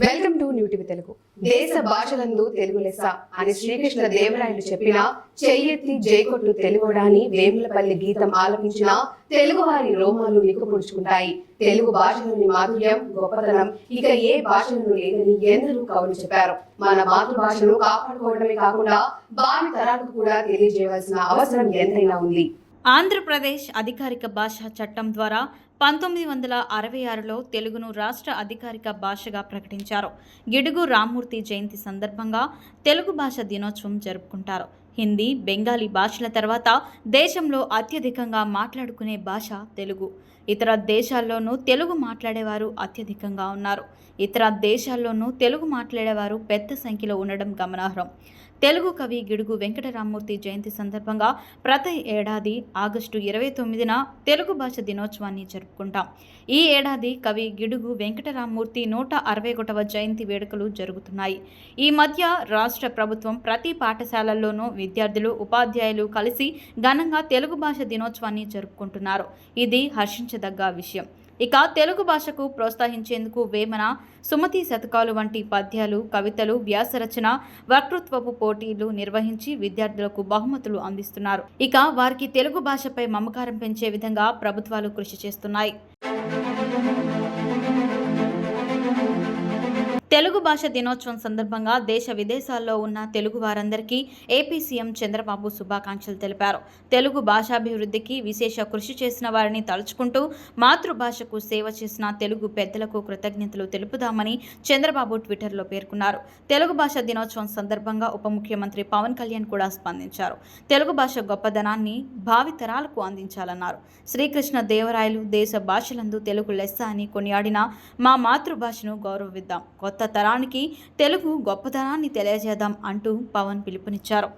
Welcome to new TV Telugu. దేశ భాషలందు తెలుగు లెస్స అని శ్రీకృష్ణ దేవరాయలు చెప్పిన చెయ్యెత్తి జైకొట్టు తెలుగుడాని వేములపల్లి గీతం ఆలపించిన తెలుగువారి రోమాలు నిక్కుపుడుచుకుంటాయి. తెలుగు భాషలోని మాధుర్యం గొప్పతనం ఇక ఏ భాషలను లేదని ఎందరూ కవులు చెప్పారు. మన మాతృభాషను కాపాడుకోవడమే కాకుండా భావి తరాలకు కూడా తెలియజేయవలసిన అవసరం ఎంతైనా ఉంది. ఆంధ్రప్రదేశ్ అధికారిక భాష చట్టం ద్వారా పంతొమ్మిది వందల అరవై ఆరులో తెలుగును రాష్ట్ర అధికారిక భాషగా ప్రకటించారు. గిడుగు రామ్మూర్తి జయంతి సందర్భంగా తెలుగు భాష దినోత్సవం జరుపుకుంటారు. హిందీ బెంగాలీ భాషల తర్వాత దేశంలో అత్యధికంగా మాట్లాడుకునే భాష తెలుగు. ఇతర దేశాల్లోనూ తెలుగు మాట్లాడేవారు అత్యధికంగా ఉన్నారు. ఇతర దేశాల్లోనూ తెలుగు మాట్లాడేవారు పెద్ద సంఖ్యలో ఉండడం గమనార్హం. తెలుగు కవి గిడుగు వెంకటరామూర్తి జయంతి సందర్భంగా ప్రతి ఏడాది ఆగస్టు ఇరవై తొమ్మిదిన తెలుగు భాష దినోత్సవాన్ని జరుపుకుంటాం. ఈ ఏడాది కవి గిడుగు వెంకటరామూర్తి నూట అరవై ఒకటవ జయంతి వేడుకలు జరుగుతున్నాయి. ఈ మధ్య రాష్ట్ర ప్రభుత్వం ప్రతి పాఠశాలల్లోనూ విద్యార్థులు ఉపాధ్యాయులు కలిసి ఘనంగా తెలుగు భాష దినోత్సవాన్ని జరుపుకుంటున్నారు. ఇది హర్షించదగ్గ విషయం. ఇక తెలుగు భాషకు ప్రోత్సహించేందుకు వేమన సుమతి శతకాలు వంటి పద్యాలు కవితలు వ్యాసరచన వక్తృత్వపు పోటీలు నిర్వహించి విద్యార్థులకు బహుమతులు అందిస్తున్నారు. ఇక వారికి తెలుగు భాషపై మమకారం పెంచే విధంగా ప్రభుత్వాలు కృషి చేస్తున్నాయి. తెలుగు భాష దినోత్సవం సందర్భంగా దేశ విదేశాల్లో ఉన్న తెలుగు వారందరికీ ఏపీ సీఎం చంద్రబాబు శుభాకాంక్షలు తెలిపారు. తెలుగు భాషాభివృద్ధికి విశేష కృషి చేసిన వారిని తలుచుకుంటూ మాతృభాషకు సేవ చేసిన తెలుగు పెద్దలకు కృతజ్ఞతలు తెలుపుదామని చంద్రబాబు ట్విట్టర్లో పేర్కొన్నారు. తెలుగు భాష దినోత్సవం సందర్భంగా ఉప ముఖ్యమంత్రి పవన్ కళ్యాణ్ కూడా స్పందించారు. తెలుగు భాష గొప్పదనాన్ని భావితరాలకు అందించాలన్నారు. శ్రీకృష్ణ దేవరాయలు దేశ భాషలందు తెలుగు లెస్స అని కొనియాడిన మా మాతృభాషను గౌరవిద్దాం. కొత్త కొత్త తరానికి తెలుగు గొప్పతనాన్ని తెలియజేద్దాం అంటూ పవన్ పిలుపునిచ్చారు.